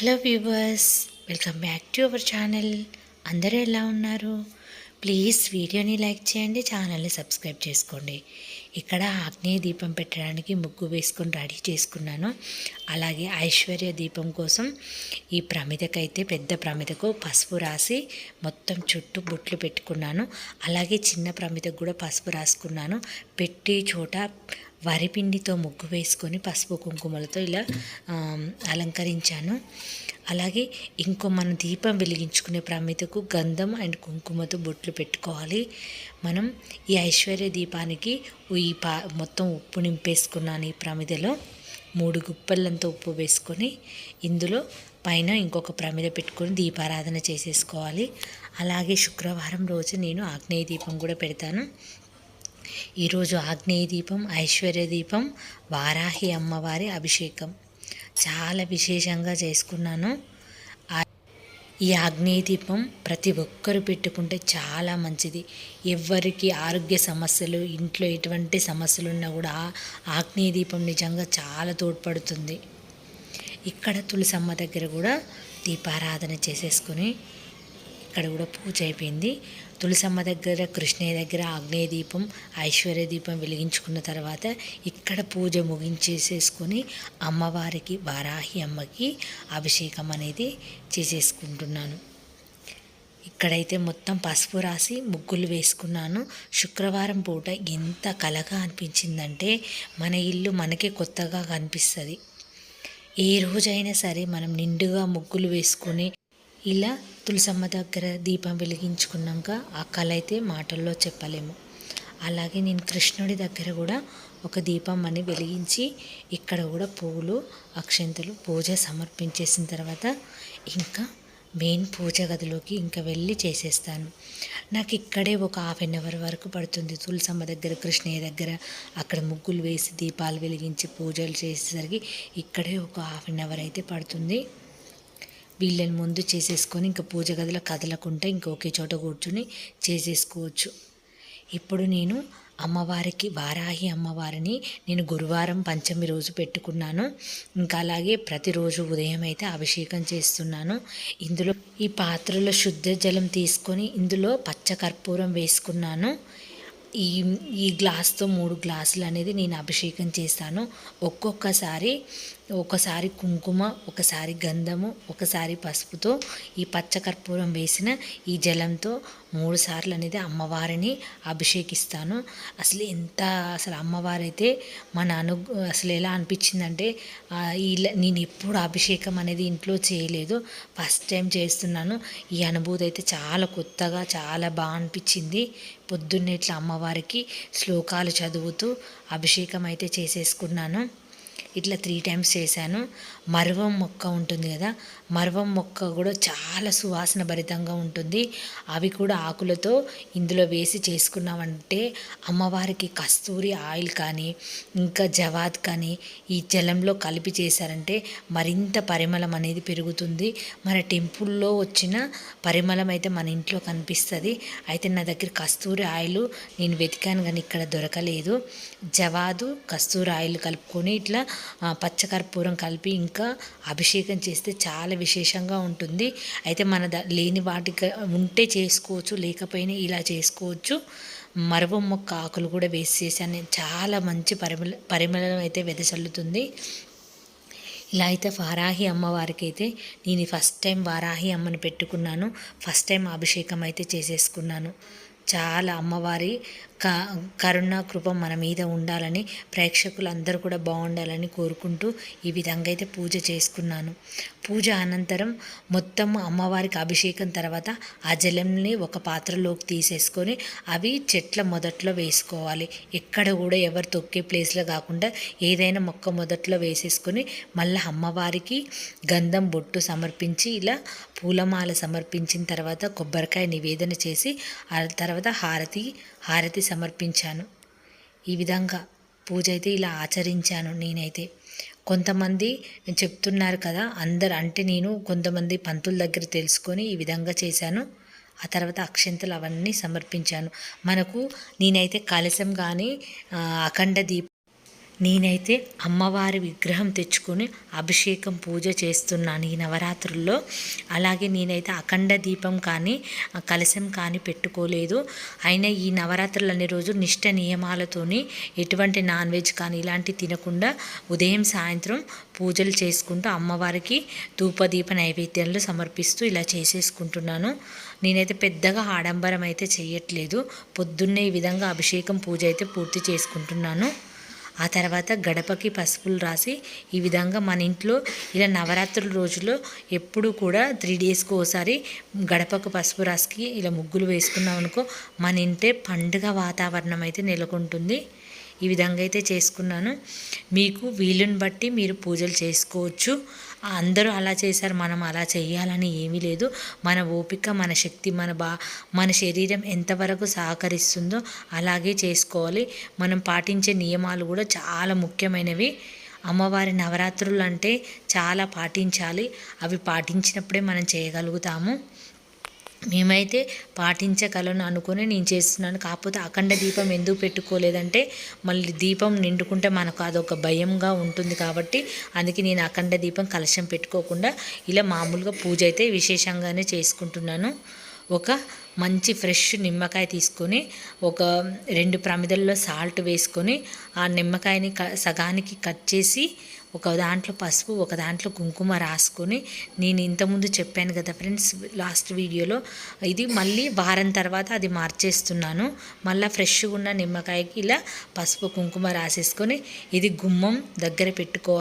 Hello viewers welcome back to our channel. అందరూ ఎలా ఉన్నారు? ప్లీజ్ వీడియోని లైక్ చేయండి ఛానల్ని సబ్స్క్రైబ్ చేసుకోండి. ఇక్కడ ఆగ్నేయ దీపం పెట్టడానికి ముగ్గు వేసుకొని రెడీ చేసుకున్నాను. అలాగే ఐశ్వర్య దీపం కోసం ఈ ప్రమిదకైతే పెద్ద ప్రమిదకు పసుపు రాసి మొత్తం చుట్టూ బొట్లు పెట్టుకున్నాను. అలాగే చిన్న ప్రమిదకు కూడా పసుపు రాసుకున్నాను. పెట్టి చోట వరిపిండితో ముగ్గు వేసుకొని పసుపు కుంకుమలతో ఇలా అలంకరించాను. అలాగే ఇంకో మనం దీపం వెలిగించుకునే ప్రమిదకు గంధం అండ్ కుంకుమతో బొట్లు పెట్టుకోవాలి. మనం ఈ ఐశ్వర్య దీపానికి ఈ పా మొత్తం ఉప్పు నింపేసుకున్నాను ఈ ప్రమిదలో. మూడు గుప్పలంతా ఉప్పు వేసుకొని ఇందులో పైన ఇంకొక ప్రమిద పెట్టుకొని దీపారాధన చేసేసుకోవాలి. అలాగే శుక్రవారం రోజు నేను ఆగ్నేయ దీపం కూడా పెడతాను. ఈరోజు ఆగ్నేయ దీపం ఐశ్వర్య దీపం వారాహి అమ్మవారి అభిషేకం. చాలా విశేషంగా చేసుకున్నాను. ఈ ఆగ్నేయ దీపం ప్రతి ఒక్కరు పెట్టుకుంటే చాలా మంచిది. ఎవరికి ఆరోగ్య సమస్యలు ఇంట్లో ఎటువంటి సమస్యలు ఉన్నా కూడా ఆగ్నేయ దీపం నిజంగా చాలా తోడ్పడుతుంది. ఇక్కడ తులసమ్మ దగ్గర కూడా దీపారాధన చేసేసుకుని ఇక్కడ కూడా పూజ అయిపోయింది. తులసమ్మ దగ్గర కృష్ణయ్య దగ్గర ఆగ్నేయ దీపం ఐశ్వర్య దీపం వెలిగించుకున్న తర్వాత ఇక్కడ పూజ ముగించేసేసుకొని అమ్మవారికి వారాహి అమ్మకి అభిషేకం అనేది చేసేసుకుంటున్నాను. ఇక్కడైతే మొత్తం పసుపు రాసి ముగ్గులు వేసుకున్నాను. శుక్రవారం పూట ఎంత కలగా అనిపించిందంటే మన ఇల్లు మనకే కొత్తగా కనిపిస్తుంది. ఏ రోజైనా సరే మనం నిండుగా ముగ్గులు వేసుకొని ఇలా తులసమ్మ దగ్గర దీపం వెలిగించుకున్నాక ఆ కళ అయితే మాటల్లో చెప్పలేము. అలాగే నేను కృష్ణుడి దగ్గర కూడా ఒక దీపం అని వెలిగించి ఇక్కడ కూడా పువ్వులు అక్షంతలు పూజ సమర్పించేసిన తర్వాత ఇంకా మెయిన్ పూజ గదిలోకి ఇంకా వెళ్ళి చేసేస్తాను. నాకు ఇక్కడే ఒక హాఫ్ అన్ అవర్ వరకు పడుతుంది తులసమ్మ దగ్గర కృష్ణయ్య దగ్గర. అక్కడ ముగ్గులు వేసి దీపాలు వెలిగించి పూజలు చేసేసరికి ఇక్కడే ఒక హాఫ్ అన్ అవర్ అయితే పడుతుంది. వీళ్ళని ముందు చేసేసుకొని ఇంకా పూజ గదిలో కదలకుండా ఇంకా ఒకే చోట కూర్చొని చేసేసుకోవచ్చు. ఇప్పుడు నేను అమ్మవారికి వారాహి అమ్మవారిని నేను గురువారం పంచమి రోజు పెట్టుకున్నాను. ఇంకా అలాగే ప్రతిరోజు ఉదయం అయితే అభిషేకం చేస్తున్నాను. ఇందులో ఈ పాత్రలో శుద్ధ జలం తీసుకొని ఇందులో పచ్చ కర్పూరం వేసుకున్నాను. ఈ ఈ గ్లాస్తో మూడు గ్లాసులు అనేది నేను అభిషేకం చేస్తాను. ఒక్కొక్కసారి ఒకసారి కుంకుమ ఒకసారి గంధము ఒకసారి పసుపుతో ఈ పచ్చకర్పూరం వేసిన ఈ జలంతో మూడు సార్లు అనేది అమ్మవారిని అభిషేకిస్తాను. అసలు ఎంత అసలు అమ్మవారైతే మన అను అసలు ఎలా అనిపించిందంటే ఇలా నేను ఎప్పుడు అభిషేకం అనేది ఇంట్లో చేయలేదు. ఫస్ట్ టైం చేస్తున్నాను. ఈ అనుభూతి అయితే చాలా కొత్తగా చాలా బాగా అనిపించింది. పొద్దున్నే ఇట్లా అమ్మవారికి శ్లోకాలు చదువుతూ అభిషేకం అయితే చేసేసుకున్నాను. ఇట్లా త్రీ టైమ్స్ చేశాను. మరువం మొక్క ఉంటుంది కదా మరువం మొక్క కూడా చాలా సువాసన భరితంగా ఉంటుంది. అవి కూడా ఆకులతో ఇందులో వేసి చేసుకున్నామంటే అమ్మవారికి కస్తూరి ఆయిల్ కానీ ఇంకా జవాద్ కానీ ఈ జలంలో కలిపి చేశారంటే మరింత పరిమళం అనేది పెరుగుతుంది. మన టెంపుల్లో వచ్చిన పరిమళం అయితే మన ఇంట్లో కనిపిస్తుంది. అయితే నా దగ్గర కస్తూరి ఆయిల్ నేను వెతికాను కానీ ఇక్కడ దొరకలేదు. జవాదు కస్తూరి ఆయిల్ కలుపుకొని ఇట్లా పచ్చకర్పూరం కలిపి ఇంకా అభిషేకం చేస్తే చాలా విశేషంగా ఉంటుంది. అయితే మన ద లేని వాటికి ఉంటే చేసుకోవచ్చు లేకపోయినా ఇలా చేసుకోవచ్చు. మరవ మొక్క ఆకులు కూడా వేసి చేశాను. నేను చాలా మంచి పరిమళ పరిమళం అయితే వెదజల్లుతుంది. ఇలా అయితే వారాహి అమ్మవారికి అయితే నేను ఫస్ట్ టైం వారాహి అమ్మని పెట్టుకున్నాను. ఫస్ట్ టైం అభిషేకం అయితే చేసేసుకున్నాను. చాలా అమ్మవారి క కరుణ కృప మన మీద ఉండాలని ప్రేక్షకులు అందరూ కూడా బాగుండాలని కోరుకుంటూ ఈ విధంగా అయితే పూజ చేసుకున్నాను. పూజ అనంతరం మొత్తం అమ్మవారికి అభిషేకం తర్వాత ఆ జలంని ఒక పాత్రలోకి తీసేసుకొని అవి చెట్ల మొదట్లో వేసుకోవాలి. ఎక్కడ కూడా ఎవరు తొక్కే ప్లేస్లో కాకుండా ఏదైనా మొక్క మొదట్లో వేసేసుకొని మళ్ళీ అమ్మవారికి గంధం బొట్టు సమర్పించి ఇలా పూలమాల సమర్పించిన తర్వాత కొబ్బరికాయ నివేదన చేసి ఆ తర్వాత హారతి హారతి సమర్పించాను. ఈ విధంగా పూజ అయితే ఇలా ఆచరించాను నేనైతే. కొంతమంది చెప్తున్నారు కదా అందరు అంటే నేను కొంతమంది పంతుల దగ్గర తెలుసుకొని ఈ విధంగా చేశాను. ఆ తర్వాత అక్షంతలు అవన్నీ సమర్పించాను. మనకు నేనైతే కలశం కానీ అఖండ దీపం నేనైతే అమ్మవారి విగ్రహం తెచ్చుకొని అభిషేకం పూజ చేస్తున్నాను ఈ నవరాత్రుల్లో. అలాగే నేనైతే అఖండ దీపం కానీ కలశం కానీ పెట్టుకోలేదు. అయినా ఈ నవరాత్రులు అనే రోజు నిష్ట నియమాలతోని ఎటువంటి నాన్ వెజ్ కానీ ఇలాంటి తినకుండా ఉదయం సాయంత్రం పూజలు చేసుకుంటూ అమ్మవారికి ధూపదీప నైవేద్యాలు సమర్పిస్తూ ఇలా చేసేసుకుంటున్నాను. నేనైతే పెద్దగా ఆడంబరం అయితే చేయట్లేదు పొద్దున్నే ఈ విధంగా అభిషేకం పూజ అయితే పూర్తి చేసుకుంటున్నాను. ఆ తర్వాత గడపకి పసుపులు రాసి ఈ విధంగా మన ఇంట్లో ఇలా నవరాత్రుల రోజుల్లో ఎప్పుడు కూడా త్రీ డేస్కి ఒకసారి గడపకు పసుపు రాసికి ఇలా ముగ్గులు వేసుకున్నాం అనుకో మన ఇంటే పండుగ వాతావరణం అయితే నెలకొంటుంది. ఈ విధంగా అయితే చేసుకున్నాను. మీకు వీలుని బట్టి మీరు పూజలు చేసుకోవచ్చు. అందరూ అలా చేశారు మనం అలా చేయాలని ఏమీ లేదు. మన ఓపిక మన శక్తి మన బా మన శరీరం ఎంతవరకు సహకరిస్తుందో అలాగే చేసుకోవాలి. మనం పాటించే నియమాలు కూడా చాలా ముఖ్యమైనవి. అమ్మవారి నవరాత్రులు అంటే చాలా పాటించాలి. అవి పాటించినప్పుడే మనం చేయగలుగుతాము. మేమైతే పాటించగలను అనుకుని నేను చేస్తున్నాను. కాకపోతే అఖండ దీపం ఎందుకు పెట్టుకోలేదంటే మళ్ళీ దీపం నిండుకుంటే మనకు అదొక భయంగా ఉంటుంది కాబట్టి అందుకే నేను అఖండ దీపం కలశం పెట్టుకోకుండా ఇలా మామూలుగా పూజ అయితే విశేషంగానే చేసుకుంటున్నాను. ఒక మంచి ఫ్రెష్ నిమ్మకాయ తీసుకొని ఒక రెండు ప్రమిదల్లో సాల్ట్ వేసుకొని ఆ నిమ్మకాయని క సగానికి కట్ చేసి ఒక దాంట్లో పసుపు ఒక దాంట్లో కుంకుమ రాసుకొని నేను ఇంతకుముందు చెప్పాను కదా ఫ్రెండ్స్ లాస్ట్ వీడియోలో. ఇది మళ్ళీ వారం తర్వాత అది మార్చేస్తున్నాను. మళ్ళీ ఫ్రెష్గా ఉన్న నిమ్మకాయకి ఇలా పసుపు కుంకుమ రాసేసుకొని ఇది గుమ్మం దగ్గర పెట్టుకో.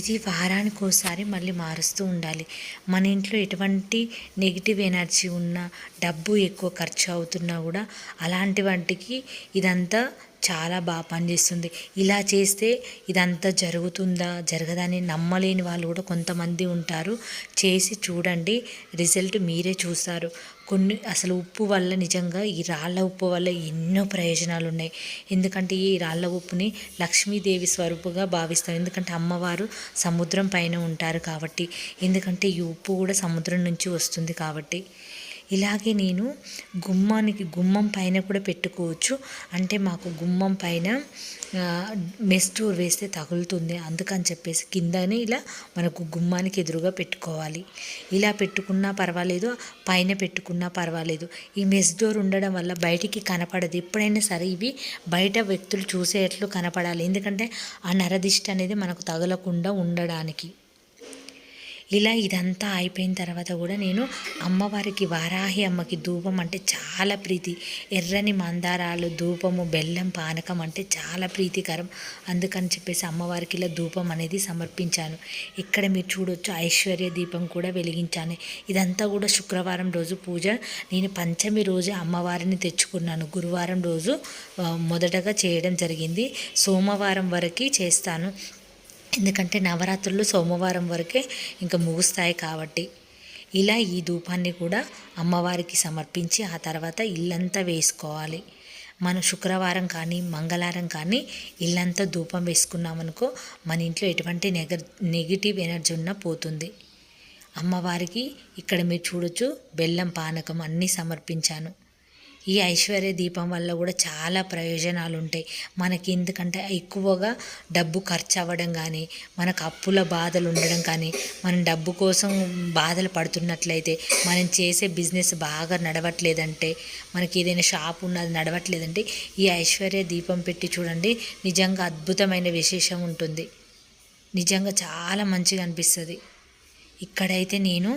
ఇది వారానికి ఒకసారి మళ్ళీ మారుస్తూ ఉండాలి. మన ఇంట్లో ఎటువంటి నెగిటివ్ ఎనర్జీ ఉన్నా డబ్బు ఎక్కువ ఖర్చు అవుతున్నా కూడా అలాంటి వాటికి ఇదంతా చాలా బాగా పనిచేస్తుంది. ఇలా చేస్తే ఇదంతా జరుగుతుందా? జరగదని నమ్మలేని వాళ్ళు కూడా కొంతమంది ఉంటారు. చేసి చూడండి. రిజల్ట్ మీరే చూస్తారు. కొన్ని అసలు ఉప్పు వల్ల నిజంగా ఈ రాళ్ళ ఉప్పు వల్ల ఎన్నో ప్రయోజనాలు ఉన్నాయి. ఎందుకంటే ఈ రాళ్ళ ఉప్పుని లక్ష్మీదేవి స్వరూపుగా భావిస్తాం ఎందుకంటే అమ్మవారు సముద్రం పైన ఉంటారు కాబట్టి. ఎందుకంటే ఈ ఉప్పు కూడా సముద్రం నుంచి వస్తుంది కాబట్టి. ఇలాగే నేను గుమ్మానికి గుమ్మం పైన కూడా పెట్టుకోవచ్చు. అంటే మాకు గుమ్మం పైన మెస్ డోర్ వేస్తే తగులుతుంది. అందుకని చెప్పేసి కిందనే ఇలా మనకు గుమ్మానికి ఎదురుగా పెట్టుకోవాలి. ఇలా పెట్టుకున్నా పర్వాలేదు పైన పెట్టుకున్నా పర్వాలేదు. ఈ మెస్ డోర్ ఉండడం వల్ల బయటికి కనపడదు. ఎప్పుడైనా సరే ఇవి బయట వ్యక్తులు చూసేట్లు కనపడాలి. ఎందుకంటే ఆ నరదిష్టి అనేది మనకు తగలకుండా ఉండడానికి. ఇలా ఇదంతా అయిపోయిన తర్వాత కూడా నేను అమ్మవారికి వారాహి అమ్మకి ధూపం అంటే చాలా ప్రీతి. ఎర్రని మందారాలు ధూపము బెల్లం పానకం అంటే చాలా ప్రీతికరం. అందుకని చెప్పేసి అమ్మవారికి ఇలా ధూపం అనేది సమర్పించాను. ఇక్కడ మీరు చూడొచ్చు ఐశ్వర్య దీపం కూడా వెలిగించాను. ఇదంతా కూడా శుక్రవారం రోజు పూజ. నేను పంచమి రోజు అమ్మవారిని తెచ్చుకున్నాను. గురువారం రోజు మొదటగా చేయడం జరిగింది. సోమవారం వరకు చేస్తాను. ఎందుకంటే నవరాత్రులు సోమవారం వరకే ఇంకా ముగుస్తాయి కాబట్టి. ఇలా ఈ ధూపాన్ని కూడా అమ్మవారికి సమర్పించి ఆ తర్వాత ఇల్లంతా వేసుకోవాలి. మనం శుక్రవారం కానీ మంగళవారం కానీ ఇల్లంతా ధూపం వేసుకున్నామనుకో మన ఇంట్లో ఎటువంటి నెగ నెగిటివ్ ఎనర్జీ ఉన్నా పోతుంది. అమ్మవారికి ఇక్కడ మీరు చూడొచ్చు బెల్లం పానకం అన్నీ సమర్పించాను. ఈ ఐశ్వర్య దీపం వల్ల కూడా చాలా ప్రయోజనాలు ఉంటాయి మనకి ఎందుకంటే ఎక్కువగా డబ్బు ఖర్చు అవ్వడం కానీ మనకు అప్పుల బాధలు ఉండడం కానీ మనం డబ్బు కోసం బాధలు పడుతున్నట్లయితే మనం చేసే బిజినెస్ బాగా నడవట్లేదంటే మనకి ఏదైనా షాప్ ఉన్నది నడవట్లేదంటే ఈ ఐశ్వర్య దీపం పెట్టి చూడండి నిజంగా అద్భుతమైన విశేషం ఉంటుంది. నిజంగా చాలా మంచిగా అనిపిస్తుంది. ఇక్కడైతే నేను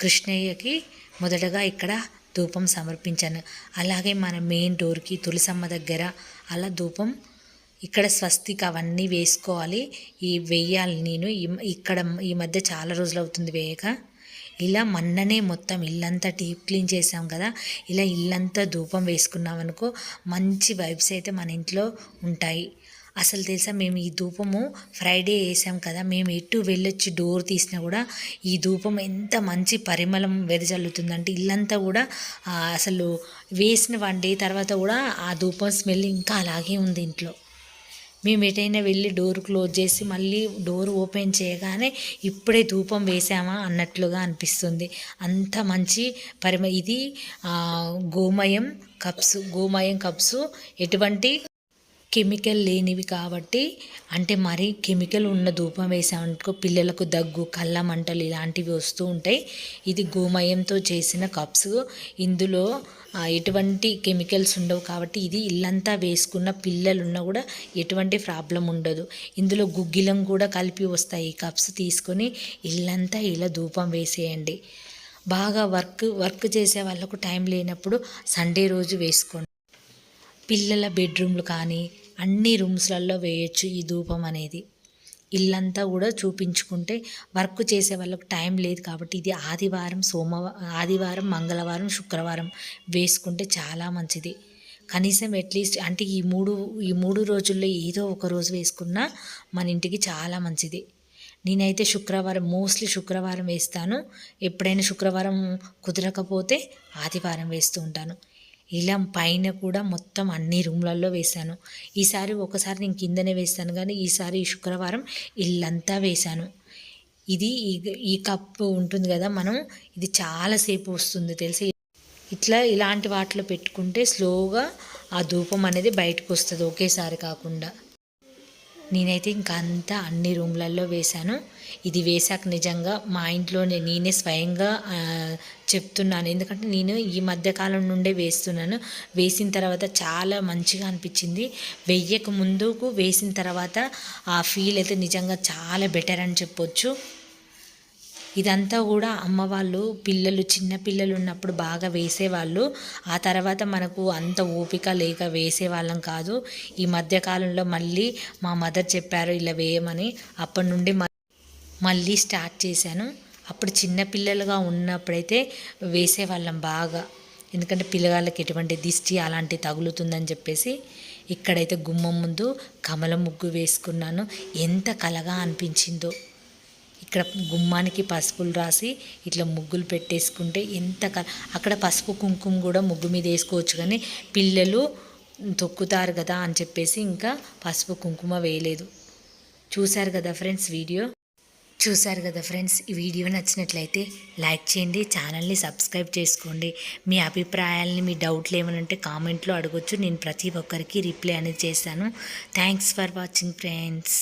కృష్ణయ్యకి మొదటగా ఇక్కడ ధూపం సమర్పించాను. అలాగే మన మెయిన్ డోర్కి తులసమ్మ దగ్గర అలా ధూపం ఇక్కడ స్వస్తిక అవన్నీ వేసుకోవాలి. ఈ వెయ్యాలి నేను. ఇక్కడ ఈ మధ్య చాలా రోజులు అవుతుంది వేయక. ఇలా మొన్ననే మొత్తం ఇల్లంతా డీప్ క్లీన్ చేసాం కదా. ఇలా ఇల్లంతా ధూపం వేసుకున్నాం అనుకో మంచి వైబ్స్ అయితే మన ఇంట్లో ఉంటాయి. అసలు తెలుసా మేము ఈ ధూపము ఫ్రైడే వేసాం కదా మేము ఎటు వెళ్ళొచ్చి డోర్ తీసినా కూడా ఈ ధూపం ఎంత మంచి పరిమళం వెదజల్లుతుందంటే ఇల్లంతా కూడా అసలు వేసిన వన్ డే తర్వాత కూడా ఆ ధూపం స్మెల్ ఇంకా అలాగే ఉంది ఇంట్లో. మేము ఎటైనా వెళ్ళి డోర్ క్లోజ్ చేసి మళ్ళీ డోర్ ఓపెన్ చేయగానే ఇప్పుడే ధూపం వేసామా అన్నట్లుగా అనిపిస్తుంది. అంత మంచి పరిమ ఇది గోమయం కప్స్ గోమయం కప్స్ ఎటువంటి కెమికల్ లేనివి కాబట్టి అంటే మరి కెమికల్ ఉన్న ధూపం వేసామనుకో పిల్లలకు దగ్గు కళ్ళ మంటలు ఇలాంటివి వస్తూ ఉంటాయి. ఇది గోమయంతో చేసిన కప్స్. ఇందులో ఎటువంటి కెమికల్స్ ఉండవు కాబట్టి ఇది ఇల్లంతా వేసుకున్న పిల్లలు ఉన్నా కూడా ఎటువంటి ప్రాబ్లం ఉండదు. ఇందులో గుగ్గిలం కూడా కలిపి వస్తాయి ఈ కప్స్ తీసుకొని ఇల్లంతా ఇలా ధూపం వేసేయండి. బాగా వర్క్ వర్క్ చేసే వాళ్ళకు టైం లేనప్పుడు సండే రోజు వేసుకోండి. పిల్లల బెడ్రూమ్లు కానీ అన్ని రూమ్స్లలో వేయొచ్చు ఈ ధూపం అనేది. ఇల్లంతా కూడా చూపించుకుంటే వర్క్ చేసే వాళ్ళకు టైం లేదు కాబట్టి ఇది ఆదివారం సోమవారం ఆదివారం మంగళవారం శుక్రవారం వేసుకుంటే చాలా మంచిది. కనీసం అట్లీస్ట్ అంటే ఈ మూడు ఈ మూడు రోజుల్లో ఏదో ఒక రోజు వేసుకున్నా మన ఇంటికి చాలా మంచిది. నేనైతే శుక్రవారం మోస్ట్లీ శుక్రవారం వేస్తాను. ఎప్పుడైనా శుక్రవారం కుదరకపోతే ఆదివారం వేస్తూ ఉంటాను. ఇలా పైన కూడా మొత్తం అన్ని రూమ్లలో వేశాను. ఈసారి ఒకసారి నేను కిందనే వేస్తాను కానీ ఈసారి ఈ శుక్రవారం ఇల్లంతా వేశాను. ఇది ఈ- ఈ కప్పు ఉంటుంది కదా మనం ఇది చాలాసేపు వస్తుంది తెలిసి? ఇట్లా ఇలాంటి వాటిలో పెట్టుకుంటే స్లోగా ఆ ధూపం అనేది బయటకు వస్తుంది ఒకేసారి కాకుండా. నేనైతే ఇంకా అంతా అన్ని రూమ్లలో వేశాను. ఇది వేశాక నిజంగా మా ఇంట్లోనే నేనే స్వయంగా చెప్తున్నాను. ఎందుకంటే నేను ఈ మధ్యకాలం నుండే వేస్తున్నాను. వేసిన తర్వాత చాలా మంచిగా అనిపించింది. వెయ్యక ముందుకు వేసిన తర్వాత ఆ ఫీల్ అయితే నిజంగా చాలా బెటర్ అని చెప్పొచ్చు. ఇదంతా కూడా అమ్మ వాళ్ళు పిల్లలు చిన్న పిల్లలు ఉన్నప్పుడు బాగా వేసేవాళ్ళు. ఆ తర్వాత మనకు అంత ఓపిక లేక వేసేవాళ్ళం కాదు. ఈ మధ్యకాలంలో మళ్ళీ మా మదర్ చెప్పారు ఇలా వేయమని. అప్పటి నుండి మళ్ళీ స్టార్ట్ చేశాను. అప్పుడు చిన్నపిల్లలుగా ఉన్నప్పుడైతే వేసేవాళ్ళం బాగా. ఎందుకంటే పిల్లగాళ్ళకి ఎటువంటి దిష్టి అలాంటి తగులుతుందని చెప్పేసి ఇక్కడైతే గుమ్మం ముందు కమల ముగ్గు వేసుకున్నాను. ఎంత కలగా అనిపించిందో. ఇక్కడ గుమ్మానికి పసుపులు రాసి ఇట్లా ముగ్గులు పెట్టేసుకుంటే ఎంత క అక్కడ పసుపు కుంకుమ కూడా ముగ్గు మీద వేసుకోవచ్చు కానీ పిల్లలు తొక్కుతారు కదా అని చెప్పేసి ఇంకా పసుపు కుంకుమ వేయలేదు. చూశారు కదా ఫ్రెండ్స్ వీడియో? చూశారు కదా ఫ్రెండ్స్ ఈ వీడియో నచ్చినట్లయితే లైక్ చేయండి ఛానల్ని సబ్స్క్రైబ్ చేసుకోండి. మీ అభిప్రాయాలని మీ డౌట్లు ఏమైనా ఉంటే కామెంట్లో అడగొచ్చు. నేను ప్రతి ఒక్కరికి రిప్లై అనేది చేశాను థ్యాంక్స్ ఫర్ వాచింగ్ ఫ్రెండ్స్.